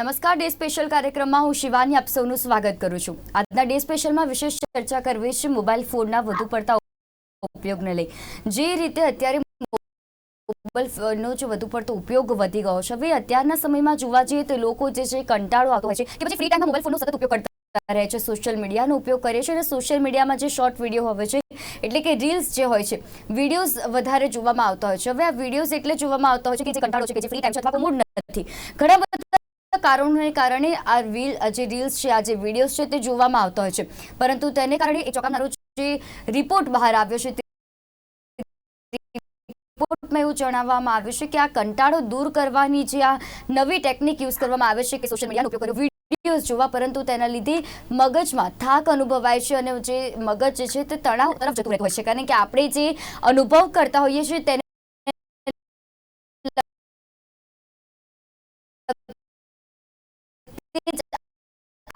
નમસ્કાર, day special કાર્યક્રમમાં હું શિવાની આપ સૌનું સ્વાગત કરું છું. આજના ડે સ્પેશિયલમાં વિશેષ ચર્ચા કરવી છે મોબાઈલ ફોનના વધુ પડતા ઉપયોગને લઈ. જે રીતે અત્યારે મોબાઈલ ફોનનો જે વધુ પડતો ઉપયોગ વધી ગયો છે. હવે અત્યારના સમયમાં જોવા જઈએ તો લોકો જે છે કંટાળો આવતો હોય છે કે પછી ફ્રી ટાઈમમાં મોબાઈલ ફોનનો સતત ઉપયોગ કરતા રહે છે. સોશિયલ મીડિયાનો ઉપયોગ કરે છે અને સોશિયલ મીડિયામાં જે શોર્ટ વીડિયો હોય છે, એટલે કે રીલ્સ જે હોય છે વિડીયોઝ વધારે જોવામાં આવતા હોય છે. હવે આ વિડીયોઝ એટલે જોવામાં આવતા હોય છે કે જે કંટાળો છે કે જે ફ્રી ટાઈમ છે અથવા મૂડ નથી. ઘણા બધા કારણોને કારણે આ રીલ જે રીલ્સ છે, આ જે વિડીયોઝ છે તે જોવામાં આવતા હોય છે. પરંતુ તેને કારણે એ ચોંકાવનારો જે રિપોર્ટ બહાર આવ્યો છે, તે રિપોર્ટમાં એવું જણાવવામાં આવ્યું છે કે આ કંટાળો દૂર કરવાની જે આ નવી ટેકનિક યુઝ કરવામાં આવે છે કે સોશિયલ મીડિયાનો ઉપયોગ કર્યો. વિડીયોઝ જોવા, પરંતુ તેના લીધે મગજમાં થાક અનુભવાય છે અને જે મગજ છે તે તણાવ તરફ જતું રહેતું હોય છે. કારણ કે આપણે જે અનુભવ કરતા હોઈએ છીએ, તેને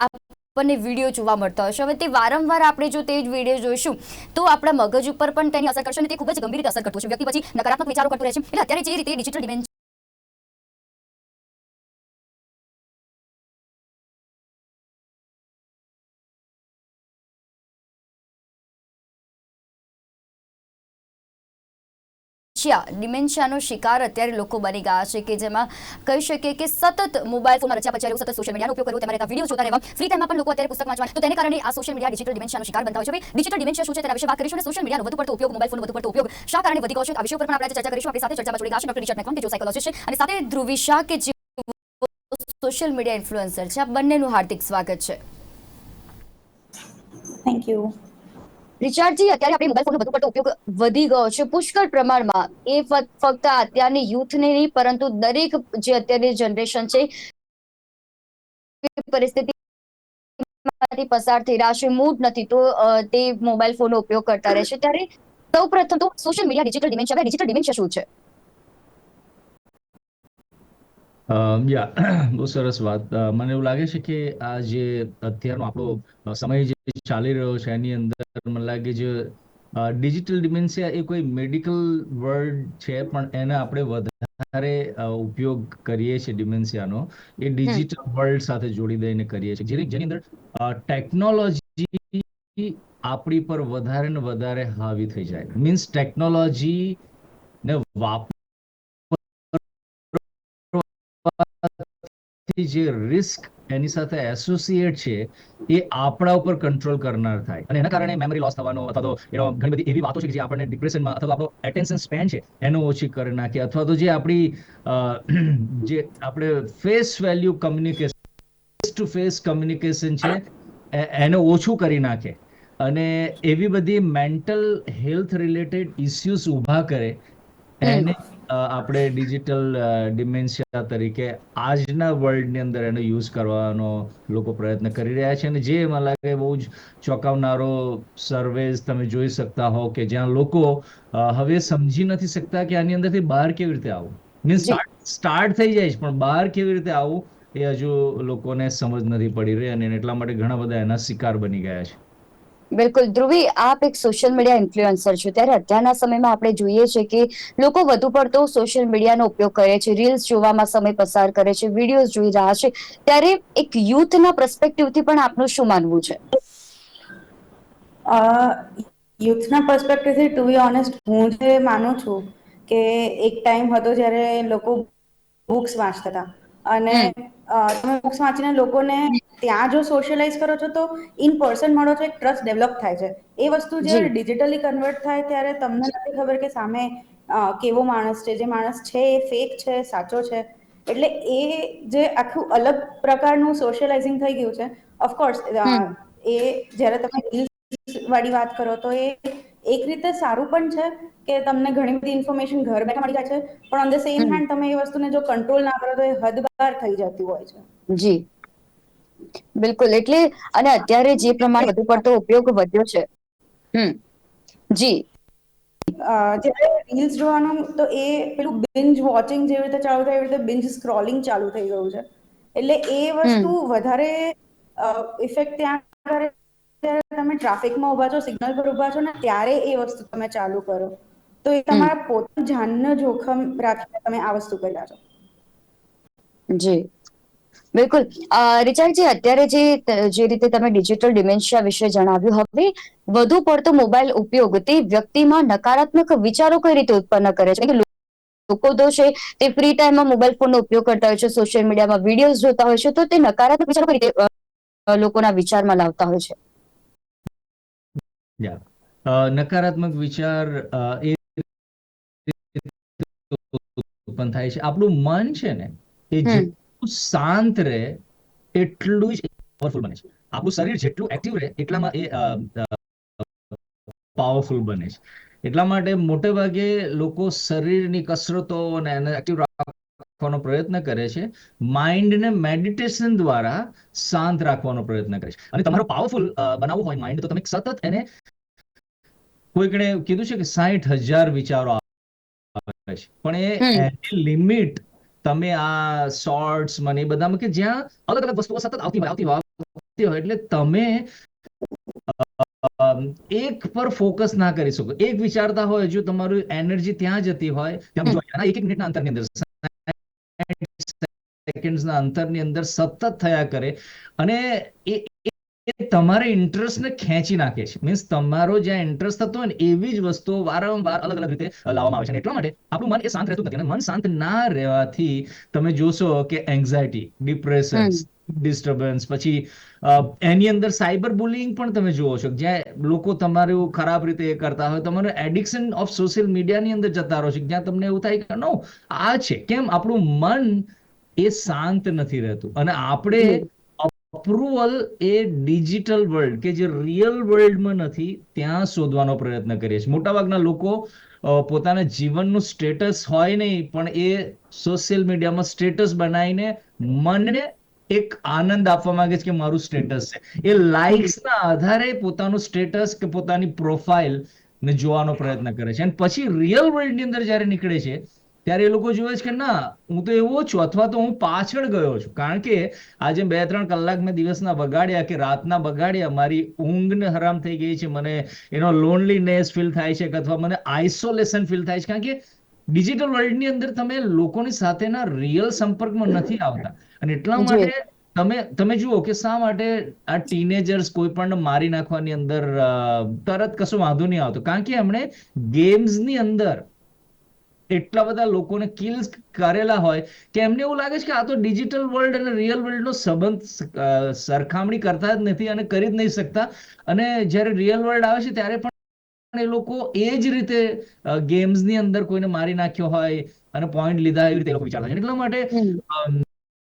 આપણને વીડિયો જોવા મળતા છે. હવે તે વારંવાર આપણે જો તે જ વીડિયો જોઈશું, તો આપણા મગજ ઉપર પણ તેની અસર કરશે અને તે ખૂબ જ ગંભીર રીતે અસર કરતું છે વ્યક્તિ પછી નકારાત્મક વિચારો કરતું રહે છે. એટલે અત્યારે જે રીતે ડિજિટલ ડિમેન્શન ડિમેન્શિયાનો શિકાર અત્યારે લોકો બની ગયા છે કે જેમાં કહી શકીએ કે સતત મોબાઈલ ફોનમાં રચ્યા પછી સતત સોશિયલ મીડિયાનો ઉપયોગ કરવો, તેમાં વીડિયો જોતા રહેવા. ફ્રી ટાઈમમાં પણ લોકો અત્યારે પુસ્તક વાંચવા તો તેને કારણે આ સોશિયલ મીડિયા ડિજિટલ ડિમેન્શિયાનો શિકાર બનતા હોય છે. ડિજિટલ ડિમેન્શિયા શું છે તેના વિશે વાત કરીશું અને સોશિયલ મીડિયાનો વધુ પડતો ઉપયોગ મોબાઈલ ફોનનો વધુ પડતો ઉપયોગ શા કારણે વધી ગયો છે? આ વિષય ઉપર પણ આપણે ચર્ચા કરીશું. આપણી સાથે ચર્ચામાં જોડી ગયા છે ડોક્ટર રિચર્ડ મેકવાન કે જો સાયકોલોજીસ્ટ છે. અને સાથે ધ્રુવી કે જે સોશિયલ મીડિયા ઇન્ફ્લુએન્સર છે. આ બંનેનું હાર્દિક સ્વાગત છે. થેન્ક યુ રિચાર્ડજી અત્યારે આપણે મોબાઈલ ફોનનો વધુ પડતો ઉપયોગ વધી ગયો છે. પુષ્કળ પ્રમાણમાં. એ ફક્ત ફક્ત અત્યારની યુથને નહીં, પરંતુ દરેક જે અત્યારની જનરેશન છે પરિસ્થિતિ પસાર થઈ રહ્યા છે. મૂડ નથી તો તે મોબાઈલ ફોનનો ઉપયોગ કરતા રહે છે. ત્યારે સૌ પ્રથમ તો social media digital dementia digital dementia શું છે? યા બહુ સરસ વાત. મને એવું લાગે છે કે આ જે અત્યારનો આપણો સમય જે ચાલી રહ્યો છે એની અંદર મને લાગે જે ડિજિટલ ડિમેન્સિયા એ કોઈ મેડિકલ વર્ડ છે પણ એને આપણે વધારે ઉપયોગ કરીએ છીએ ડિમેન્સિયાનો એ ડિજિટલ વર્લ્ડ સાથે જોડી દઈને કરીએ છીએ. જેની અંદર ટેકનોલોજી આપણી પર વધારે ને વધારે હાવી થઈ જાય. મીન્સ ટેકનોલોજી ને વાપ થી જે રિસ્ક એની સાથે એસોસિએટ છે એ આપણા ઉપર કંટ્રોલ કરનાર થાય. અને એના કારણે મેમરી લોસ થવાનો અથવા તો એનો ઘણી બધી એવી વાતો છે કે જે આપણને ડિપ્રેશનમાં અથવા આપણો એટેન્શન સ્પેન છે એનો ઓછી કરી નાખે. અથવા તો જે આપણી જે આપણે face value communication face to face communication છે એને ઓછું કરી નાખે. અને એવી બધી મેન્ટલ હેલ્થ રિલેટેડ ઇસ્યુઝ ઊભા કરે એને આપણે ડિજિટલ ડિમેન્શિયા તરીકે આજના વર્લ્ડની અંદર એનો યુઝ કરવાનો લોકો પ્રયત્ન કરી રહ્યા છે અને જે મને લાગે બહુ જ ચોંકાવનારો સર્વેઝ તમે જોઈ શકતા હો કે જ્યાં લોકો હવે સમજી નથી શકતા કે આની અંદરથી બહાર કેવી રીતે આવું મીન્સ. સ્ટાર્ટ થઈ જાય છે પણ બહાર કેવી રીતે આવું એ હજુ લોકોને સમજ નથી પડી રહી અને એટલા માટે ઘણા બધા એના શિકાર બની ગયા છે બિલકુલ. ધ્રુવી આપ એક સોશિયલ મીડિયા ઇન્ફ્લુઅન્સર છો. ત્યારે અત્યારના સમયમાં આપણે જોઈએ છે કે લોકો વધુ પડતો સોશિયલ મીડિયાનો ઉપયોગ કરે છે. રીલ્સ જોવામાં સમય પસાર કરે છે. વિડીયોઝ જોઈ રહ્યા છે. ત્યારે એક યુથના પર્સપેક્ટિવથી પણ આપનું શું માનવું છે? યુથના પર્સપેક્ટિવથી ટુ બી ઓનેસ્ટ હું જે માનું છું કે એક ટાઈમ હતો જ્યારે લોકો બુક્સ વાંચતા હતા. અને તમે બુક્સ વાંચીને લોકોને ત્યાં જો સોશિયલાઇઝ કરો છો તો ઇન પર્સન મળો છો એક ટ્રસ્ટ ડેવલપ થાય છે. એ વસ્તુ જે ડિજિટલી કન્વર્ટ થાય ત્યારે તમને નથી ખબર કે સામે કેવો માણસ છે જે માણસ છે એ ફેક છે સાચો છે. એટલે એ જે આખું અલગ પ્રકારનું સોશિયલાઇઝિંગ થઈ ગયું છે ઓફકોર્સ એ જ્યારે તમે રીલ્સ વાળી વાત કરો તો એ એક રીતે સારું પણ છે કે તમને ઘણી બધી ઇન્ફોર્મેશન ઘર બેઠા મળી જાય છે પણ ઓન ધ સેમ હેન્ડ તમે એ વસ્તુને જો કંટ્રોલ ના કરો તો એ હદ બહાર થઈ જતી હોય છે. જી. બિલકુલ એટલે અને અત્યારે જે પ્રમાણે વધુ પડતો ઉપયોગ વધ્યો છે. હમ. જી. જ્યારે રીલ્સ જોવાનું તો એ પેલું બિંજ વોચિંગ જેવી રીતે ચાલુ થાય એવી રીતે બિંજ સ્ક્રોલિંગ ચાલુ થઈ ગયું છે. એટલે એ વસ્તુ વધારે ઇફેક્ટ ત્યાં તમે ટ્રાફિકમાં ઊભા છો સિગ્નલ પર ઊભા છો ને ત્યારે એ વસ્તુ તમે ચાલુ કરો. તો એ તમારા પોતાના જાનનું જોખમ રાખીને તમે આ વસ્તુ કર્યા છો. જી. બિલકુલ. રિચાર્ડજી અત્યારે જે જે રીતે તમે ડિજિટલ ડિમેન્શિયા વિશે જણાવ્યું હવે વધુ પડતો મોબાઈલ ઉપયોગ તે વ્યક્તિમાં નકારાત્મક વિચારો કઈ રીતે ઉત્પન્ન કરે છે? કે લોકો તો છે તે ફ્રી ટાઈમમાં મોબાઈલ ફોનનો ઉપયોગ કરતા હોય છે સોશિયલ મીડિયામાં વિડીયોઝ જોતા હોય છે તો તે નકારાત્મક વિચારો કઈ રીતે લોકોના વિચારમાં લાવતા હોય છે? નકારાત્મક વિચાર એ ઉત્પન્ન થાય છે. આપણું મન છે ને એ જેટલું શાંત રહે એટલું જ પાવરફુલ બને છે. આપણું શરીર જેટલું એક્ટિવ રહે એટલામાં એ પાવરફુલ બને છે. એટલા માટે મોટે ભાગે લોકો શરીરની કસરતો અને એને એક્ટિવ રાખવાનો પ્રયત્ન કરે છે. માઇન્ડને મેડિટેશન દ્વારા શાંત રાખવાનો પ્રયત્ન કરે છે. અને તમારો પાવરફુલ બનાવવું હોય માઇન્ડ તો તમે સતત એને કોઈકણે કીધું છે કે સાઠ હજાર વિચારો આવે છે. પણ એ લિમિટ તમે આ શોર્ટ્સ મને એ બધામાં કે જ્યાં અલગ અલગ વસ્તુઓ સતત આવતી હોય આવતી આવતી હોય એટલે તમે એક પર ફોકસ ના કરી શકો. એક વિચારતા હોય જો તમારું એનર્જી ત્યાં જતી હોય ત્યાં જોયા એક એક મિનિટના અંતરની અંદર સેકન્ડ્સના અંતરની અંદર સતત થયા કરે અને એ એ તમારા ઇન્ટરેસ્ટને ખેંચી નાખે છે. મીન્સ તમારો જ્યાં ઇન્ટરેસ્ટ થતો હોય ને એવી જ વસ્તુઓ વારંવાર અલગ અલગ રીતે લાવવામાં આવે છે. એટલા માટે આપણું મન એ શાંત રહેતું નથી. અને મન શાંત ના રહેવાથી તમે જોશો કે એન્ઝાયટી ડિપ્રેશન ડિસ્ટર્બન્સ પછી એની અંદર સાયબર બુલિંગ પણ તમે જુઓ છો. જ્યાં લોકો તમારું ખરાબ રીતે કરતા હોય. તમારું એડિક્શન ઓફ સોશિયલ મીડિયાની અંદર જતા રહો છો. જ્યાં તમને એવું થાય કે નો આ છે. કેમ? આપણું મન એ શાંત નથી રહેતું. અને આપણે અપ્રુવલ એ ડિજિટલ વર્લ્ડ કે જે રિયલ વર્લ્ડમાં નથી, ત્યાં શોધવાનો પ્રયત્ન કરીએ છીએ. મોટાભાગના લોકો પોતાના જીવનનું સ્ટેટસ હોય નહીં, પણ એ સોશિયલ મીડિયામાં સ્ટેટસ બનાવીને મનને એક આનંદ આપવા માંગે છે કે મારું સ્ટેટસ છે. એ લાઇક્સના આધારે પોતાનું સ્ટેટસ કે પોતાની પ્રોફાઇલ ને જોવાનો પ્રયત્ન કરે છે. અને પછી રિયલ વર્લ્ડની અંદર જ્યારે નીકળે છે ત્યારે એ લોકો જોવે છે કે ના હું તો એવો છું અથવા તો હું પાછળ ગયો છું. કારણ કે આજે બે ત્રણ કલાક મેં દિવસના બગાડ્યા કે રાતના બગાડ્યા મારી ઊંઘને હરામ થઈ ગઈ છે મને એનો લોનલીનેસ ફીલ થાય છે અથવા મને આઇસોલેશન ફીલ થાય છે. કારણ કે ડિજિટલ વર્લ્ડની અંદર તમે લોકોની સાથેના રિયલ સંપર્કમાં નથી આવતા. અને એટલા માટે તમે તમે જુઓ કે શા માટે આ ટીનેજર્સ કોઈ પણ મારી નાખવાની અંદર તરત કશું વાંધો નહીં આવતો. કારણ કે એમણે ગેમ્સની અંદર એટલા બધા લોકોને કિલ્સ કરેલા હોય કે એમને એવું લાગે છે કે આ તો ડિજિટલ વર્લ્ડ અને રિયલ વર્લ્ડનો સંબંધ સરખામણી કરતા જ નથી અને કરી જ નહીં શકતા. અને જ્યારે રિયલ વર્લ્ડ આવે છે ત્યારે પણ એ લોકો એ જ રીતે ગેમ્સની અંદર કોઈને મારી નાખ્યો હોય અને પોઈન્ટ લીધા એવી રીતે લોકો વિચારતા છે. એટલા માટે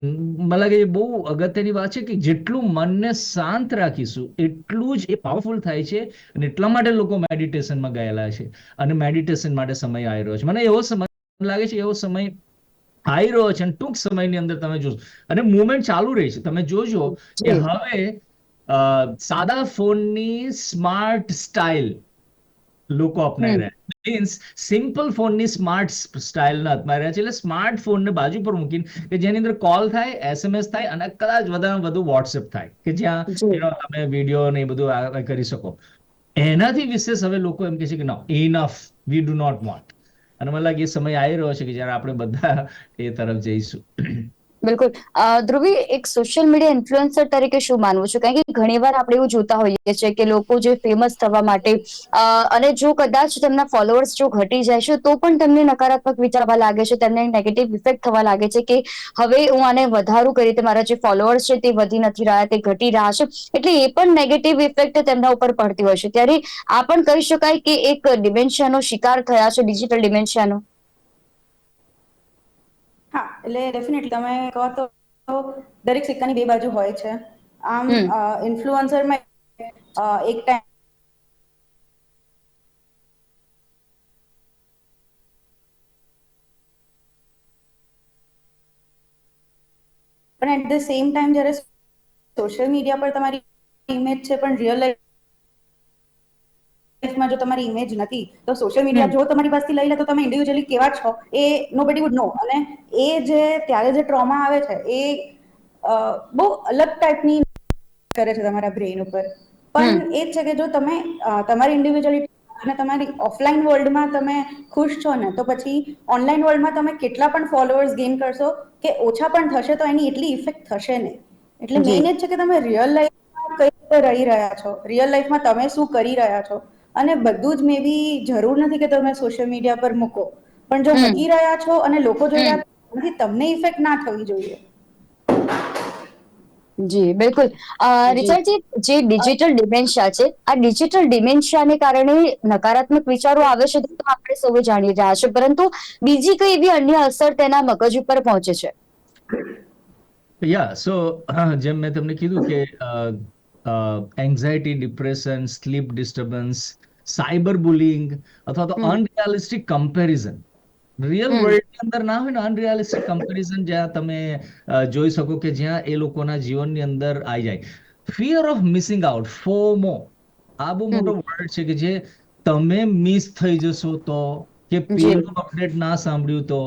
મને લાગે એ બહુ અગત્યની વાત છે કે જેટલું મનને શાંત રાખીશું એટલું જ એ પાવરફુલ થાય છે અને એટલા માટે લોકો મેડિટેશનમાં ગયેલા છે. અને મેડિટેશન માટે સમય આવી રહ્યો છે. મને એવો સમય લાગે છે એવો સમય આવી રહ્યો છે અને ટૂંક સમયની અંદર તમે જોશો. અને મુવમેન્ટ ચાલુ રહી છે. તમે જોજો કે હવે સાદા ફોનની સ્માર્ટ સ્ટાઇલ લોકો અપનાવી રહ્યા મીન્સ સિમ્પલ ફોનની સ્માર્ટ સ્ટાઇલ અપનાવી રહ્યા છે. એટલે સ્માર્ટ ફોનને બાજુ પર મૂકીને કે જેની અંદર કોલ થાય એસએમએસ થાય અને કદાચ વધારે વધુ વોટ્સએપ થાય. કે જ્યાં તમે વીડિયો ને એ બધું કરી શકો. એનાથી વિશેષ હવે લોકો એમ કહે છે કે no enough we do not want અને મને લાગે એ સમય આવી રહ્યો છે કે જ્યારે આપણે બધા એ તરફ જઈશું. બિલકુલ. ધ્રુવી, એક સોશિયલ મીડિયા ઇન્ફ્લુએન્સર તરીકે શું માનવું છું? કારણ કે ઘણીવાર આપણે એવું જોતા હોઈએ છીએ કે લોકો જે ફેમસ થવા માટે અને જો કદાચ તેમના ફોલોઅર્સ જો ઘટી જાય છે, તો પણ તેમને નકારાત્મક વિચારવા લાગે છે, તેમને નેગેટિવ ઇફેક્ટ થવા લાગે છે કે હવે હું આને વધારું કરી રીતે મારા જે ફોલોઅર્સ છે તે વધી નથી રહ્યા, તે ઘટી રહ્યા છે. એટલે એ પણ નેગેટિવ ઇફેક્ટ તેમના ઉપર પડતી હોય છે. ત્યારે આ પણ કહી શકાય કે એક ડિમેન્શિયાનો શિકાર થયા છે ડિજિટલ ડિમેન્શિયાનો એટલે ડેફિનેટલી તમે કહો તો દરેક સિક્કાની બે બાજુ હોય છે. આમ. ઇન્ફ્લુઅન્સરમાં એક ટાઈમ પણ એટ ધ સેમ ટાઈમ જ્યારે સોશિયલ મીડિયા પર તમારી ઇમેજ છે પણ રિયલ લાઈફમાં જો તમારી ઇમેજ નથી તો સોશિયલ મીડિયા જો તમારી પાસેથી લઈ લે તો તમે ઇન્ડિવિજ્યુઅલી કેવા છો એ નો બડી વુડ નો અને એ જે ત્યારે જે ટ્રોમા આવે છે એ બહુ અલગ ટાઈપની કરે છે તમારા બ્રેઇન ઉપર. પણ એ જ છે કે જો તમે તમારી ઇન્ડિવિજ્યુઅલિટી અને તમારી ઓફલાઈન વર્લ્ડમાં તમે ખુશ છો ને તો પછી ઓનલાઈન વર્લ્ડમાં તમે કેટલા પણ ફોલોઅર્સ ગેઇન કરશો કે ઓછા પણ થશે તો એની એટલી ઇફેક્ટ થશે નહીં. એટલે. મેઇન જ છે કે તમે રિયલ લાઈફમાં કઈ રીતે રહી રહ્યા છો રિયલ લાઈફમાં તમે શું કરી રહ્યા છો અને બધું જ મે બી જરૂર નથી કે તમે સોશિયલ મીડિયા પર મૂકો. પણ જો. મૂકી રહ્યા છો અને લોકો જોઈ રહ્યા એનાથી તમને ઇફેક્ટ ના થવી જોઈએ. જી બિલકુલ. રિચાજી જે ડિજિટલ ડિમેન્શિયા છે આ ડિજિટલ ડિમેન્શિયાને કારણે નકારાત્મક વિચારો આવે છે તો આપણે સૌ જાણી રહ્યા છે પરંતુ બીજી કઈ એવી અન્ય અસર તેના મગજ ઉપર પહોંચે છે? યા સો જેમ મેં તમને કીધું કે anxiety depression sleep disturbance cyber bullying અથવા તો. Unrealistic comparison real hmm. વર્લ્ડની અંદર ના હોય ને અનરિયાલિસ્ટિક કમ્પેરિઝન જ્યાં તમે જોઈ શકો કે જ્યાં એ લોકોના જીવનની અંદર આવી જાય. Fear of missing out FOMO. આ બહુ મોટો વર્ડ છે કે જે તમે મિસ થઈ જશો તો કે પેલું અપડેટ ના સાંભળ્યું તો.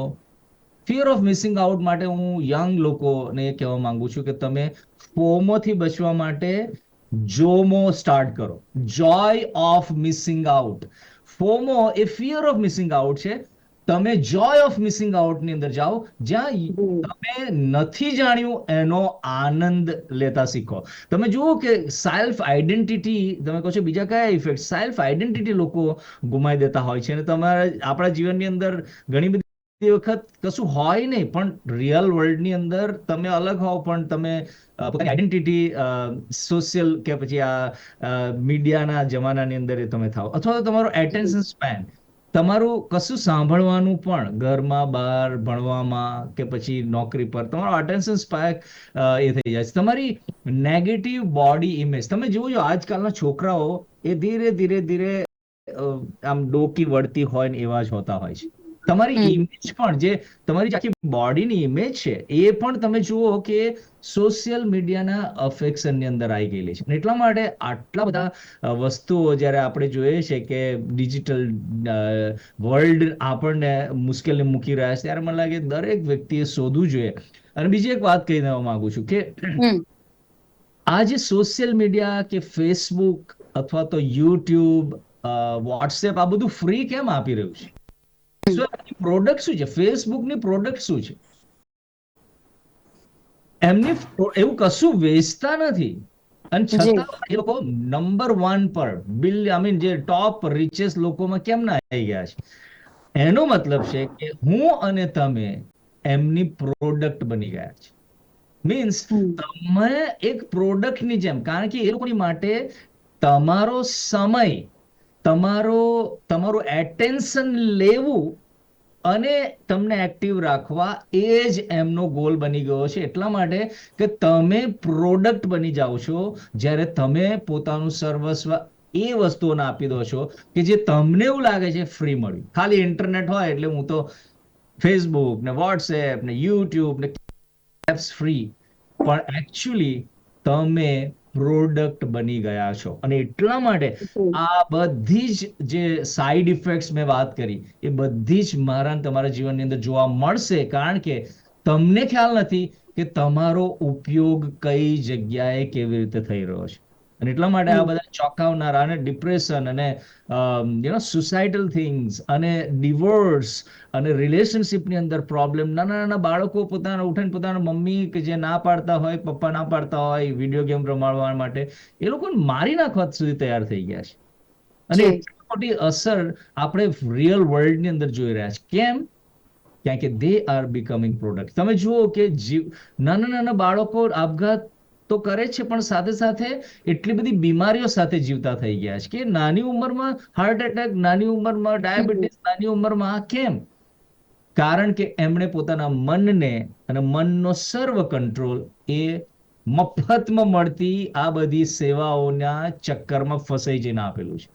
ફિયર ઓફ મિસિંગ આઉટ માટે હું યંગ લોકોને એ કહેવા માંગુ છું કે તમે ફોમોથી બચવા માટે જોમો સ્ટાર્ટ કરો. Joy of missing out FOMO A fear of missing out છે. તમે જોય ઓફ મિસિંગ આઉટની અંદર જાઓ જ્યાં તમે નથી જાણ્યું એનો આનંદ લેતા શીખો. તમે જુઓ કે સેલ્ફ આઈડેન્ટિટી તમે કહો છો બીજા કયા ઇફેક્ટ સેલ્ફ આઈડેન્ટિટી લોકો ગુમાવી દેતા હોય છે. અને તમારા આપણા જીવનની અંદર ઘણી બધી વખત કશું હોય નહીં પણ રિયલ વર્લ્ડની અંદર તમે અલગ હોવ પણ તમે પોતાની આઈડેન્ટિટી સોશિયલ કે પછી આ મીડિયાના જમાનાની અંદર એ તમે થાવ અથવા તો તમારો એટેન્શન સ્પેન તમારું કશું સાંભળવાનું પણ ઘરમાં બહાર ભણવામાં કે પછી નોકરી પર, તમારો અટેન્શન સ્પાયક એ થઈ જાય છે. તમારી નેગેટિવ બોડી ઇમેજ તમે જોજો આજકાલના છોકરાઓ એ ધીરે ધીરે ધીરે આમ ડોકી વળતી હોય ને એવા જ હોતા હોય છે. તમારી. ઇમેજ પણ જે તમારી આખી બોડીની ઇમેજ છે એ પણ તમે જુઓ કે સોશિયલ મીડિયાના અફેક્શનની અંદર આવી ગયેલી છે. એટલા માટે આટલા બધા વસ્તુઓ જ્યારે આપણે જોઈએ છે કે ડિજિટલ વર્લ્ડ આપણને મુશ્કેલી મૂકી રહ્યા છે ત્યારે મને લાગે દરેક વ્યક્તિએ શોધવું જોઈએ. અને બીજી એક વાત કહી દેવા માંગુ છું કે આ જે સોશિયલ મીડિયા કે ફેસબુક અથવા તો યુટ્યુબ વોટ્સએપ આ બધું ફ્રી કેમ આપી રહ્યું છે? પ્રોડક્ટ શું છે? ફેસબુકની પ્રોડક્ટ શું છે? એમની એવું કશું વેચતા નથી. અને છતાં એ લોકો નંબર વન પર બિલ આઈ મીન જે ટોપ રિચેસ્ટ લોકોમાં કેમ ના આવી ગયા છે? એનો મતલબ છે કે હું અને તમે એમની પ્રોડક્ટ બની ગયા છે. મીન્સ તમે એક પ્રોડક્ટની જેમ કારણ કે એ લોકોની માટે તમારો સમય તમારો, તમારું એટેન્શન લેવું અને તમને એક્ટિવ રાખવા એ જ એમનો ગોલ બની ગયો છે. એટલા માટે કે તમે પ્રોડક્ટ બની જાઓ છો, જ્યારે તમે પોતાનું સર્વસ્વ એ વસ્તુઓને આપી દો છો કે જે તમને એવું લાગે છે ફ્રી મળ્યું. ખાલી ઇન્ટરનેટ હોય એટલે હું તો ફેસબુક ને વોટ્સએપ ને યુટ્યુબ ને એપ્સ ફ્રી પણ એકચ્યુઅલી તમે પ્રોડક્ટ બની ગયા છો. અને એટલા માટે આ બધી જ જે સાઈડ ઇફેક્ટ્સ મેં વાત કરી એ બધી જ મારા તમારા જીવનની અંદર જોવા મળશે. કારણ કે તમને ખ્યાલ નથી કે તમારો ઉપયોગ કઈ જગ્યાએ કેવી રીતે થઈ રહ્યો છે. અને એટલા માટે આ બધા ચોંકાવનારા અને ડિપ્રેશન અને યુ નો સુસાઇડલ થિંગ્સ અને ડિવોર્સ અને રિલેશનશિપની અંદર પ્રોબ્લેમ નાના નાના બાળકો પોતાના ઉઠીને પોતાના મમ્મી કે જે ના પાડતા હોય પપ્પા ના પાડતા હોય વીડિયો ગેમ રમાડવા માટે એ લોકોને મારી નાખવા સુધી તૈયાર થઈ ગયા છે. અને એટલી મોટી અસર આપણે રિયલ વર્લ્ડની અંદર જોઈ રહ્યા છે. કેમ? કારણ કે દે આર બિકમિંગ પ્રોડક્ટ તમે જુઓ કે જીવ નાના નાના બાળકો આપઘાત તો કરે છે પણ સાથે સાથે એટલી બધી બીમારીઓ સાથે જીવતા થઈ ગયા છે. કે નાની ઉંમરમાં હાર્ટ એટેક નાની ઉંમરમાં ડાયાબિટીસ નાની ઉંમરમાં આ કેમ? કારણ કે એમણે પોતાના મનને અને મનનો સર્વ કંટ્રોલ એ મફતમાં મળતી આ બધી સેવાઓના ચક્કરમાં ફસાઈ જઈને આપેલું છે.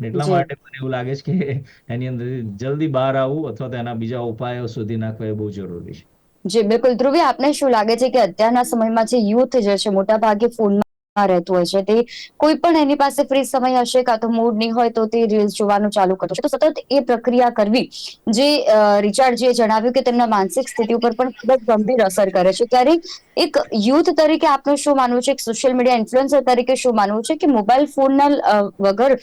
એટલા માટે મને એવું લાગે છે કે એની અંદર જલ્દી બહાર આવવું અથવા તો એના બીજા ઉપાયો શોધી નાખવા એ બહુ જરૂરી છે. જી, બિલકુલ. ધ્રુવી, આપને શું લાગે છે કે અત્યારના સમયમાં જે યુથ જે છે મોટા ભાગે ફોનમાં રહેતું હોય છે. તે કોઈ પણ એની પાસે ફ્રી સમય હશે કાં તો મૂડ નહીં હોય તો તે રીલ્સ જોવાનું ચાલુ કરતો છે તો સતત એ પ્રક્રિયા કરવી, જે રિચાર્ડજીએ જણાવ્યું કે તેમના માનસિક સ્થિતિ ઉપર પણ ખૂબ જ ગંભીર અસર કરે છે. ત્યારે એક યુથ તરીકે આપનું શું માનવું છે? એક સોશિયલ મીડિયા ઇન્ફ્લુએન્સર તરીકે શું માનવું છે કે મોબાઈલ ફોનના વગર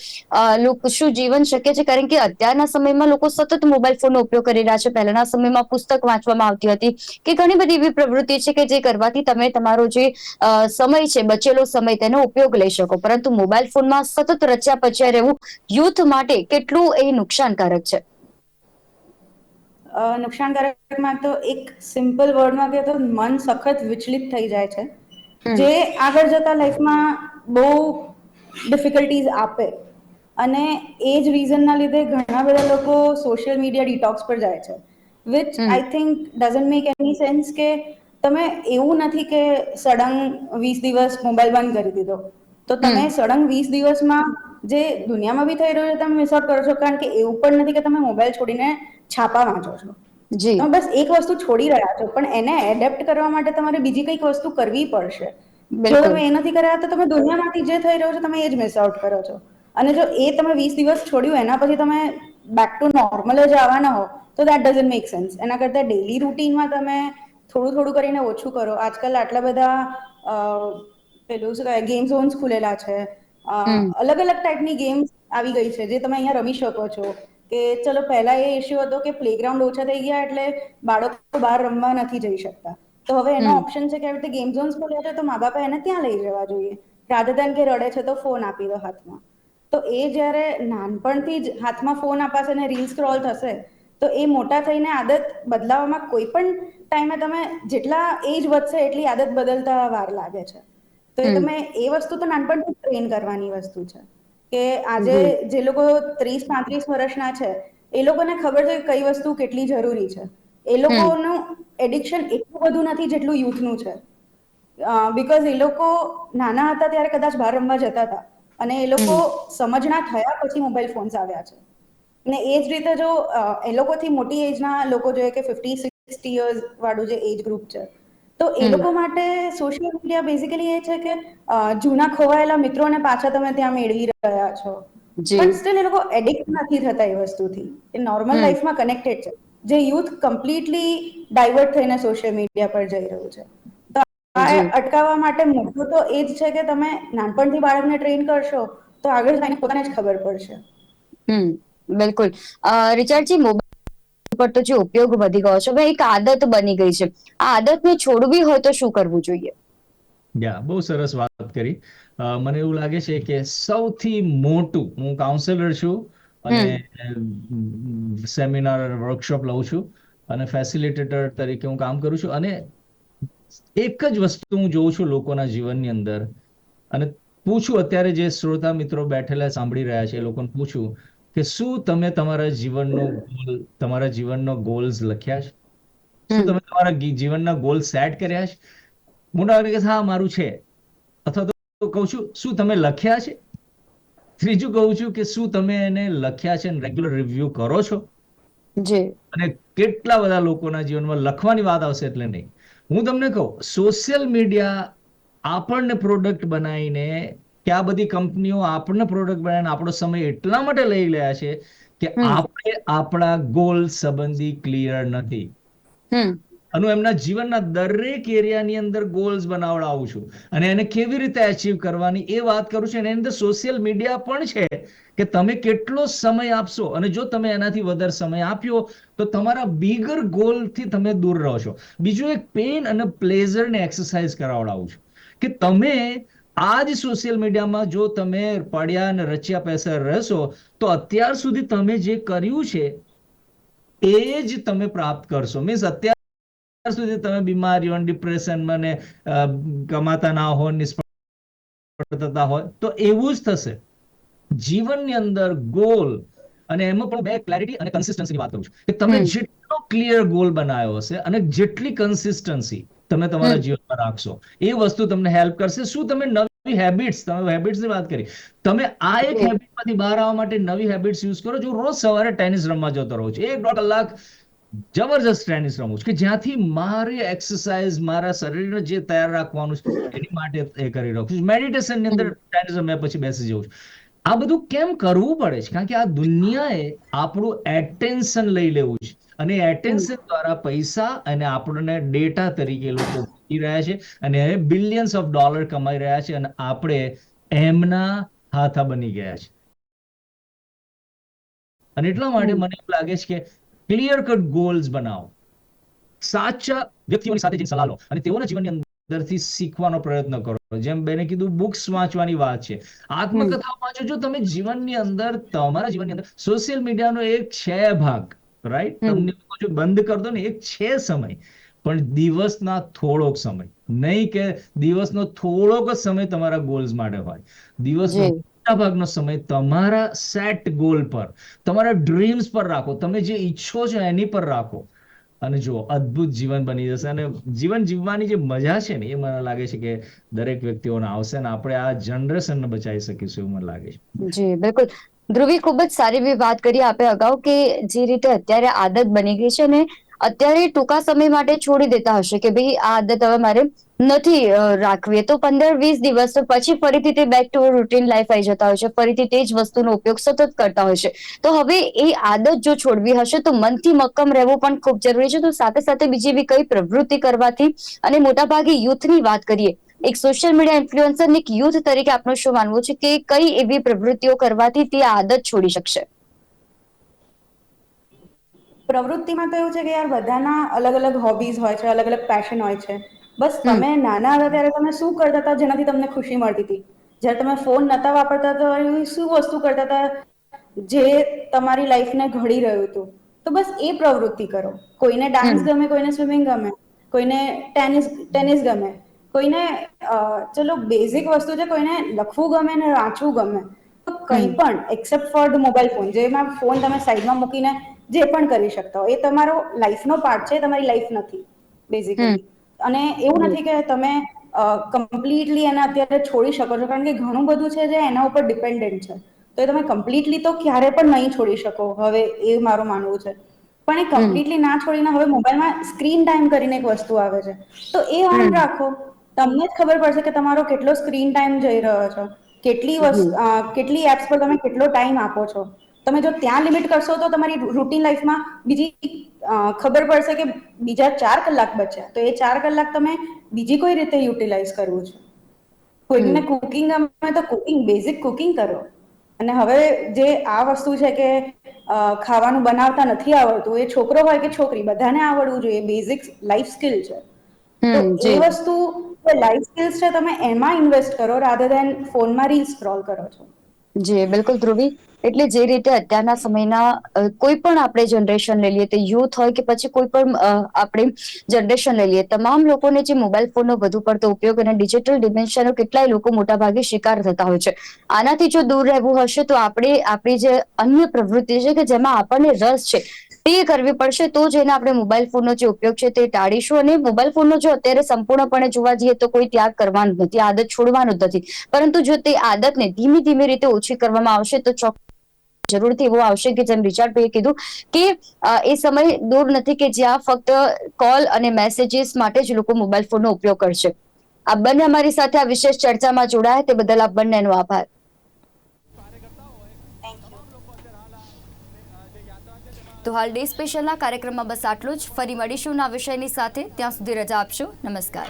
લોકો શું જીવન શક્ય છે? કારણ કે અત્યારના સમયમાં લોકો સતત મોબાઈલ ફોનનો ઉપયોગ કરી રહ્યા છે. પહેલાના સમયમાં પુસ્તક વાંચવામાં આવતી હતી કે ઘણી બધી એવી પ્રવૃત્તિ છે કે જે કરવાથી તમે તમારો જે સમય છે, બચેલો સમય તેનો ઉપયોગ લઈ શકો. પરંતુ મોબાઈલ ફોનમાં સતત રચ્યા પચ્યા રહેવું યુથ માટે કેટલું એ નુકસાનકારક છે? નુકસાનકારકમાં તો એક સિમ્પલ વર્ડમાં કહે તો મન સખત વિચલિત થઈ જાય છે. જે આગળ જતા લાઈફમાં બહુ ડિફિકલ્ટીઝ આપે. અને એ જ રીઝનના લીધે ઘણા બધા લોકો સોશિયલ મીડિયા ડિટોક્સ પર જાય છે. Which I think doesn't make any sense કે તમે એવું નથી કે સડંગ વીસ દિવસ મોબાઈલ બંધ કરી દીધો. તો તમે સડંગ વીસ દિવસમાં જે દુનિયામાં બી થઈ રહ્યું છે તમે મિસઆઉટ કરો છો કારણ કે એવું પણ નથી કે તમે મોબાઈલ છોડીને છાપા વાંચો છો. જી. તમે બસ એક વસ્તુ છોડી રહ્યા છો પણ એને એડેપ્ટ કરવા માટે તમારે બીજી કંઈક વસ્તુ કરવી પડશે. જો તમે એ નથી કર્યા તો તમે દુનિયામાંથી જે થઈ રહ્યો છે તમે એ જ મિસ આઉટ કરો છો. અને જો એ તમે વીસ દિવસ છોડ્યું એના પછી તમે બેક ટુ નોર્મલ જ આવવાના હો તો દેટ ડઝન્ટ મેક સેન્સ એના કરતાં ડેલી રૂટીનમાં તમે થોડું થોડું કરીને ઓછું કરો. આજકાલ આટલા બધા પેલું શું કહેવાય ગેમ ઝોન્સ ખુલેલા છે. અલગ અલગ ટાઈપની ગેમ્સ આવી ગઈ છે જે તમે અહીંયા રમી શકો છો. કે ચલો પહેલા એ ઇશ્યુ હતો કે પ્લેગ્રાઉન્ડ ઓછા થઈ ગયા એટલે બાળકો બહાર રમવા નથી જઈ શકતા. તો હવે એનો ઓપ્શન છે કે આવી રીતે ગેમ ઝોન્સ ખોલ્યા છે તો મા બાપે એને ત્યાં લઈ જવા જોઈએ. રાધર દેન કે રડે છે તો ફોન આપી દો હાથમાં. તો એ જ્યારે નાનપણથી જ હાથમાં ફોન અપાશે અને રીલ સ્ક્રોલ થશે તો એ મોટા થઈને આદત બદલાવવામાં કોઈ પણ ટાઈમે તમે જેટલા એજ વધશે એટલી આદત બદલતા વાર લાગે છે. તો એ તમે એ વસ્તુ તો નાનપણથી ટ્રેન કરવાની વસ્તુ છે. કે આજે જે લોકો ત્રીસ પાંત્રીસ વર્ષના છે એ લોકોને ખબર છે કે કઈ વસ્તુ કેટલી જરૂરી છે. એ લોકોનું એડિક્શન એટલું બધું નથી જેટલું યુથનું છે. બિકોઝ એ લોકો નાના હતા ત્યારે કદાચ બહાર રમવા જતા હતા. અને એ લોકો સમજણા થયા પછી મોબાઈલ ફોન્સ આવ્યા છે. ને એ જ રીતે જો એ લોકોથી મોટી એજના લોકો જોઈએ કે ફિફ્ટી યર્સ વાળું જે એજ ગ્રુપ છે. તો એ લોકો માટે સોશિયલ મીડિયા બેઝિકલી એ છે કે જૂના ખોવાયેલા મિત્રોને પાછા તમે ત્યાં મેળવી રહ્યા છો. પણ સ્ટીલ એ લોકો એડિક્ટ નથી થતા એ વસ્તુથી. એ નોર્મલ લાઈફમાં કનેક્ટેડ છે. જે યુથ કમ્પ્લીટલી ડાયવર્ટ થઈને સોશિયલ મીડિયા પર જઈ રહ્યું છે. તો આ અટકાવવા માટે મોટું તો એ જ છે કે તમે નાનપણથી બાળકને ટ્રેન કરશો તો આગળ જઈને પોતાને જ ખબર પડશે. હમ બિલકુલ. રિચાર્ડજી મોબાઈલ પર તો જે ઉપયોગ વધી ગયો છે હવે એક આદત બની ગઈ છે. આ આદતને છોડવી હોય તો શું કરવું જોઈએ? યા બહુ સરસ વાત કરી. મને એવું લાગે છે કે સૌથી મોટું હું કાઉન્સેલર છું અને સેમિનાર વર્કશોપ લઉં છું અને ફેસિલિટેટર તરીકે હું કામ કરું છું અને એક જ વસ્તુ હું જોઉં છું લોકોના જીવનની અંદર અને પૂછું અત્યારે જે શ્રોતા મિત્રો બેઠેલા સાંભળી રહ્યા છે એ લોકોને પૂછું કે શું તમે તમારા જીવનનો ગોલ તમારા જીવનનો ગોલ્સ લખ્યા છે? શું તમે તમારા જીવનના ગોલ સેટ કર્યા છે? મોટા ભાગે હા મારું છે. અથવા તો કહું છું શું તમે લખ્યા છે? ત્રીજું કહું છું કે શું તમે એને લખ્યા છે અને રેગ્યુલર રિવ્યુ કરો છો? જી. અને કેટલા બધા લોકોના જીવનમાં લખવાની વાત આવશે એટલે નહીં. હું તમને કહું સોશિયલ મીડિયા આપણને પ્રોડક્ટ બનાવીને કે આ બધી કંપનીઓ આપણને પ્રોડક્ટ બનાવીને આપણો સમય એટલા માટે લઈ રહ્યા છે કે આપણે આપણા ગોલ સંબંધી ક્લિયર નથી. અને એમના જીવનના દરેક એરિયાની અંદર ગોલ્સ બનાવડાવું છું. અને એને કેવી રીતે અચીવ કરવાની એ વાત કરું છું. અને એની અંદર સોશિયલ મીડિયા પણ છે કે તમે કેટલો સમય આપશો અને જો તમે એનાથી વધારે સમય આપ્યો તો તમારા બિગર ગોલથી તમે દૂર રહો છો. બીજું એક પેન અને પ્લેઝરને એક્સરસાઇઝ કરાવડાવું છું. કે તમે આ જ સોશિયલ મીડિયામાં જો તમે પડ્યા અને રચ્યા પૈસા રહેશો તો અત્યાર સુધી તમે જે કર્યું છે એ જ તમે પ્રાપ્ત કરશો. મીન્સ અત્યાર સુધી તમે બીમારીઓ ડિપ્રેશનમાં ને કમાતા ના હો નિષ્ફળ થતા હોય તો એવું જ થશે. જીવનની અંદર ગોલ અને એમાં પણ બે ક્લેરિટી અને કન્સિસ્ટન્સીની વાત કરું છું. કે તમે જેટલો ક્લિયર ગોલ બનાવ્યો હશે અને જેટલી કન્સિસ્ટન્સી તમે તમારા જીવનમાં રાખશો એ વસ્તુ તમને હેલ્પ કરશે. શું તમે નવી હેબિટ્સ તમે હેબિટ્સની વાત કરી. તમે આ એક હેબિટમાંથી બહાર આવવા માટે નવી હેબિટ્સ યુઝ કરો જો રોજ સવારે ટેનિસ રમવા જતો રહો છો. એક દોઢ કલાક જબરજસ્ત ટેનિસ રમું છું. કે જ્યાંથી મારી એક્સરસાઇઝ મારા શરીરને જે તૈયાર રાખવાનું છે એની માટે એ કરી રાખું છું. મેડિટેશનની અંદર ટેનિસ રમ્યા પછી બેસી જઉં છું. આ બધું કેમ કરવું પડે છે? કારણ કે આ દુનિયાએ આપણું એટેન્શન લઈ લેવું છે. અને એટેન્શન દ્વારા પૈસા અને આપણને ડેટા તરીકે લોકો મૂકી રહ્યા છે અને બિલિયન્સ ઓફ ડોલર કમાઈ રહ્યા છે અને આપણે એમના હાથા બની ગયા છે. અને એટલા માટે મને એવું લાગે છે કે ક્લિયર કટ ગોલ્સ બનાવો. સાચા વ્યક્તિઓની સાથે જઈને સલાહ લો અને તેઓના જીવનની અંદરથી શીખવાનો પ્રયત્ન કરો. જેમ બેને કીધું બુક્સ વાંચવાની વાત છે. આત્મકથા વાંચો. જો તમે જીવનની અંદર તમારા જીવનની અંદર સોશિયલ મીડિયાનો એક છે ભાગ રાઈટ તમને જો બંધ કરી દો ને એક છે સમય. પણ દિવસના થોડોક સમય. નહીં કે દિવસનો થોડોક જ સમય તમારા ગોલ્સ માટે હોય. દિવસનો જી. મોટા ભાગનો સમય તમારા સેટ ગોલ પર. તમારા ડ્રીમ્સ પર રાખો. તમે જે ઈચ્છો છો એની પર રાખો. અને જો અદ્ભુત જીવન બની જશે. અને જીવન જીવવાની જે મજા છે ને એ મને લાગે છે કે દરેક વ્યક્તિઓને આવશે અને આપણે આ જનરેશનને બચાવી શકીશું એવું મને લાગે છે. જી બિલકુલ. ધ્રુવી ખૂબ જ સારી એવી વાત કરી આપે અગાઉ કે જે રીતે અત્યારે આદત બની ગઈ છે ને અત્યારે ટૂંકા સમય માટે છોડી દેતા હશે કે ભાઈ, આ આદત હવે મારે નથી રાખવી. તો પંદર વીસ દિવસ પછી ફરીથી તે બેક ટુ રૂટીન લાઈફ આવી જતા હોય છે. ફરીથી તે જ વસ્તુનો ઉપયોગ સતત કરતા હોય છે. તો હવે એ આદત જો છોડવી હશે તો મનથી મક્કમ રહેવું પણ ખૂબ જરૂરી છે. તો સાથે સાથે બીજી બી કઈ પ્રવૃત્તિ કરવાથી અને મોટાભાગે યુથની વાત કરીએ, એક સોશિયલ મીડિયા ઇન્ફ્લુએન્સર એક યુથ તરીકે આપનું શું માનવું છે કે કઈ એવી પ્રવૃત્તિઓ કરવાથી તે આદત છોડી શકશે? પ્રવૃત્તિમાં તો એવું છે કે યાર બધાના અલગ અલગ હોબીઝ હોય છે અલગ અલગ પેશન હોય છે. બસ તમે નાના હતા ત્યારે તમે શું કરતા હતા જેનાથી તમને ખુશી મળતી હતી? જ્યારે તમે ફોન નતા વાપરતા તો એવી શું વસ્તુ કરતા હતા જે તમારી લાઈફને ઘડી રહ્યું હતું? તો બસ એ પ્રવૃત્તિ કરો. કોઈને ડાન્સ ગમે કોઈને સ્વિમિંગ ગમે કોઈને ટેનિસ ટેનિસ ગમે કોઈને ચલો બેઝિક વસ્તુ છે કોઈને લખવું ગમે ને વાંચવું ગમે. તો કંઈ પણ except for the mobile phone જેમાં ફોન તમે સાઈડમાં મૂકીને જે પણ કરી શકતા હો એ તમારો લાઈફનો પાર્ટ છે તમારી લાઈફ નથી બેઝિકલી અને એવું નથી કે તમે કમ્પ્લીટલી એને અત્યારે છોડી શકો છો. કારણ કે ઘણું બધું છે જે એના ઉપર ડિપેન્ડન્ટ છે. તો એ તમે કમ્પ્લીટલી તો ક્યારે પણ નહીં છોડી શકો. હવે એ મારું માનવું છે. પણ એ કમ્પ્લીટલી ના છોડીને હવે મોબાઈલમાં સ્ક્રીન ટાઈમ કરીને એક વસ્તુ આવે છે. તો એ ઓન રાખો. તમને જ ખબર પડશે કે તમારો કેટલો સ્ક્રીન ટાઈમ જઈ રહ્યો છે. કેટલી. કેટલી એપ્સ પર તમે કેટલો ટાઈમ આપો છો. તમે જો ત્યાં લિમિટ કરશો તો તમારી રૂટીન લાઈફમાં બીજી ખબર પડશે કે બીજા ચાર કલાક બચ્યા. તો એ ચાર કલાક તમે બીજી કોઈ રીતે યુટિલાઇઝ કરવું છે? કોઈકને કુકિંગ ગમે તો કુકિંગ બેઝિક કુકિંગ કરો. અને હવે જે આ વસ્તુ છે કે ખાવાનું બનાવતા નથી આવડતું એ છોકરો હોય કે છોકરી બધાને આવડવું જોઈએ બેઝિક લાઈફ સ્કિલ છે. તો એ વસ્તુ લાઈફ સ્કિલ્સ છે તમે એમાં ઇન્વેસ્ટ કરો રાધર દેન ફોનમાં રીલ સ્ક્રોલ કરો છો. જી બિલકુલ ધ્રુવી. એટલે જે રીતે અત્યારના સમયના કોઈ પણ આપણે જનરેશન લઈ લઈએ, તે યુથ હોય કે પછી કોઈ પણ આપણે જનરેશન લઈ લઈએ, તમામ લોકોને જે મોબાઈલ ફોનનો વધુ પડતો ઉપયોગ અને ડિજિટલ ડિમેન્શનનો કેટલાય લોકો મોટાભાગે શિકાર થતા હોય છે. આનાથી જો દૂર રહેવું હશે, તો આપણે, આપણી જે અન્ય પ્રવૃત્તિ છે કે જેમાં આપણને રસ છે, તે કરવી પડશે, તો જ એને આપણે મોબાઈલ ફોનનો જે ઉપયોગ છે તે ટાળીશું. અને મોબાઈલ ફોનનો જો અત્યારે સંપૂર્ણપણે જોવા જઈએ, તો કોઈ ત્યાગ કરવાનું નથી, આદત છોડવાનું નથી. પરંતુ જો તે આદતને ધીમે ધીમે રીતે ઓછી કરવામાં આવશે, તો ચોક્કસ જરૂરથી એવો આવશે કે જેમ રિચાર્ડ ભાઈએ કીધું કે એ સમય દૂર નથી કે જ્યાં ફક્ત કોલ અને મેસેજીસ માટે જ લોકો મોબાઈલ ફોનનો ઉપયોગ કરશે. આ બંને અમારી સાથે આ વિશેષ ચર્ચામાં જોડાયા તે બદલ આપ બંનેનો આભાર. તો હાલ ડે સ્પેશિયલના કાર્યક્રમમાં બસ આટલું જ. ફરી મળીશું ના વિષયની સાથે. ત્યાં સુધી રજા આપશો. નમસ્કાર.